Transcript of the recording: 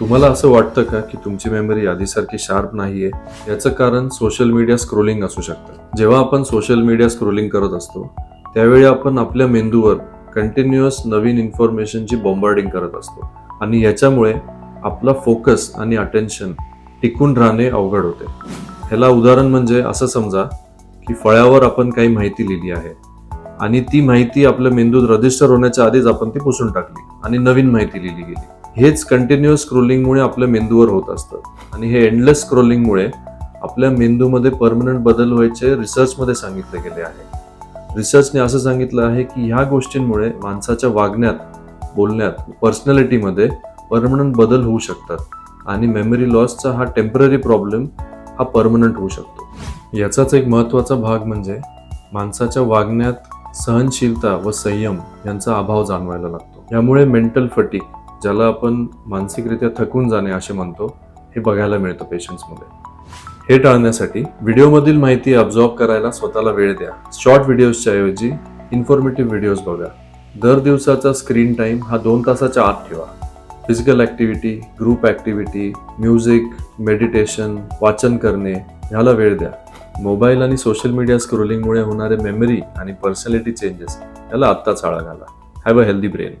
तुम्हाला असं वाटतं का की तुमची मेमरी आधीसारखी शार्प नाहीये? याचं कारण सोशल मीडिया स्क्रोलिंग असू शकतं. जेव्हा आपण सोशल मीडिया स्क्रोलिंग करत असतो त्यावेळी आपण आपल्या मेंदूवर कंटिन्युअस नवीन इन्फॉर्मेशनची बॉम्बार्डिंग करत असतो. आणि याच्यामुळे आपला फोकस आणि अटेन्शन टिकून राहणे अवघड होते. ह्याला उदाहरण म्हणजे असं समजा की फळ्यावर आपण काही माहिती लिहिली आहे. आणि ती माहिती आपल्या मेंदूत रजिस्टर होण्याच्या आधीच आपण ती पुसून टाकली. आणि नवीन माहिती लिहिली गेली. हेच कंटिन्युअस स्क्रोलिंगमुळे आपल्या मेंदूवर होत असतं. आणि हे एंडलेस स्क्रोलिंगमुळे आपल्या मेंदूमध्ये परमनंट बदल व्हायचे रिसर्चमध्ये सांगितले गेले आहे. रिसर्चने असं सांगितलं आहे की ह्या गोष्टींमुळे माणसाच्या वागण्यात बोलण्यात पर्सनॅलिटीमध्ये परमनंट बदल होऊ शकतात. आणि मेमरी लॉसचा हा टेंपररी प्रॉब्लेम हा परमनंट होऊ शकतो. याचाच एक महत्त्वाचा भाग म्हणजे माणसाच्या वागण्यात सहनशीलता व संयम यांचा अभाव जाणवायला लागतो. यामुळे मेंटल फटिक ज्याला आपण मानसिकरित्या थकून जाणे असे म्हणतो हे बघायला मिळतं पेशंट्समध्ये हे टाळण्यासाठी व्हिडिओमधील माहिती अब्झॉर्ब करायला स्वतःला वेळ द्या. शॉर्ट व्हिडिओजच्या ऐवजी इन्फॉर्मेटिव्ह व्हिडिओज बघा. दर दिवसाचा स्क्रीन टाइम हा दोन तासाच्या आत ठेवा. Physical activity group activity music meditation वाचन करणे ह्याला वेळ द्या. मोबाईल आणि सोशल मीडिया स्क्रोलिंगमुळे होणारे मेमरी आणि पर्सनॅलिटी चेंजेस याला आत्ताच आळा घाला. Have a healthy brain